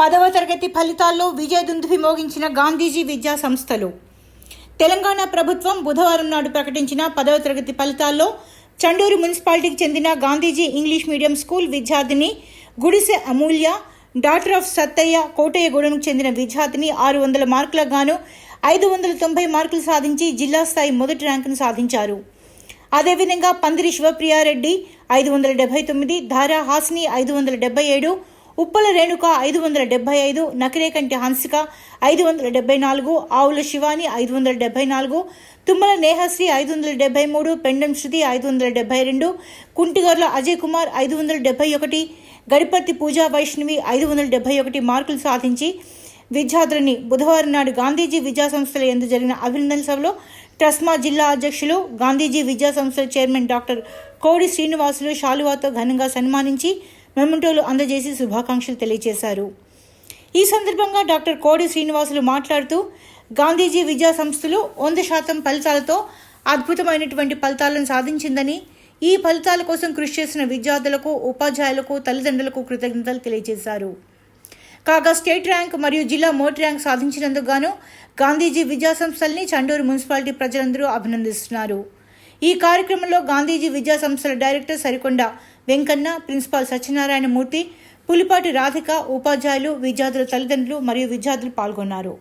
పదవ తరగతి ఫలితాల్లో విజయదుందుభి మోగించిన గాంధీజీ విద్యా సంస్థలు. తెలంగాణ ప్రభుత్వం బుధవారం నాడు ప్రకటించిన పదవ తరగతి ఫలితాల్లో చండూరు మున్సిపాలిటీకి చెందిన గాంధీజీ ఇంగ్లీష్ మీడియం స్కూల్ విద్యార్థిని గుడిసె అమూల్య డాక్టర్ ఆఫ్ సత్తయ్య కోటయ్యగూడెంకు చెందిన విద్యార్థిని ఆరు వందల మార్కులకు గాను ఐదు వందల తొంభై మార్కులు సాధించి జిల్లా స్థాయి మొదటి ర్యాంకును సాధించారు. అదేవిధంగా పందిరి శివప్రియారెడ్డి ఐదు వందల డెబ్బై తొమ్మిది ధారా హాస్ని ఐదు వందల డెబ్బై ఏడు ఉప్పల రేణుక ఐదు వందల డెబ్బై ఐదు నకిరేకంటి హన్సిక ఐదు వందల డెబ్బై నాలుగు ఆవుల శివాని ఐదు వందల డెబ్బై నాలుగు తుమ్మల నేహశ్రీ ఐదు వందల డెబ్బై మూడు పెండం శృతి ఐదు వందల డెబ్బై రెండు కుంటిగర్ల అజయ్ కుమార్ ఐదు వందల డెబ్బై ఒకటి గడిపర్తి పూజా వైష్ణవి ఐదు వందల డెబ్బై ఒకటి మార్కులు సాధించి విద్యార్థులని బుధవారం నాడు గాంధీజీ విద్యా సంస్థల ఎందు జరిగిన అభినందన సభలో ట్రస్మా జిల్లా అధ్యక్షులు గాంధీజీ విద్యా సంస్థల చైర్మన్ డాక్టర్ కోడి శ్రీనివాసులు శాలువాతో ఘనంగా సన్మానించి మెమంటోలు అందజేసి శుభాకాంక్షలు తెలియజేశారు ఈ సందర్భంగా డాక్టర్ కోడి శ్రీనివాసులు మాట్లాడుతూ గాంధీజీ విద్యా సంస్థలు వంద శాతం ఫలితాలతో అద్భుతమైనటువంటి ఫలితాలను సాధించిందని ఈ ఫలితాల కోసం కృషి చేసిన విద్యార్థులకు ఉపాధ్యాయులకు తల్లిదండ్రులకు కృతజ్ఞతలు తెలియజేశారు. కాగా స్టేట్ ర్యాంక్ మరియు జిల్లా మోట్ ర్యాంక్ సాధించినందుకు గాను గాంధీజీ విద్యా సంస్థల్ని చండూరు మున్సిపాలిటీ ప్రజలందరూ అభినందిస్తున్నారు. ఈ కార్యక్రమంలో గాంధీజీ విద్యా సంస్థల డైరెక్టర్ సరికొండ వెంకన్న ప్రిన్సిపాల్ సత్యనారాయణ మూర్తి పులిపాటి రాధిక ఉపాధ్యాయులు విద్యార్థుల తల్లిదండ్రులు మరియు విద్యార్థులు పాల్గొన్నారు.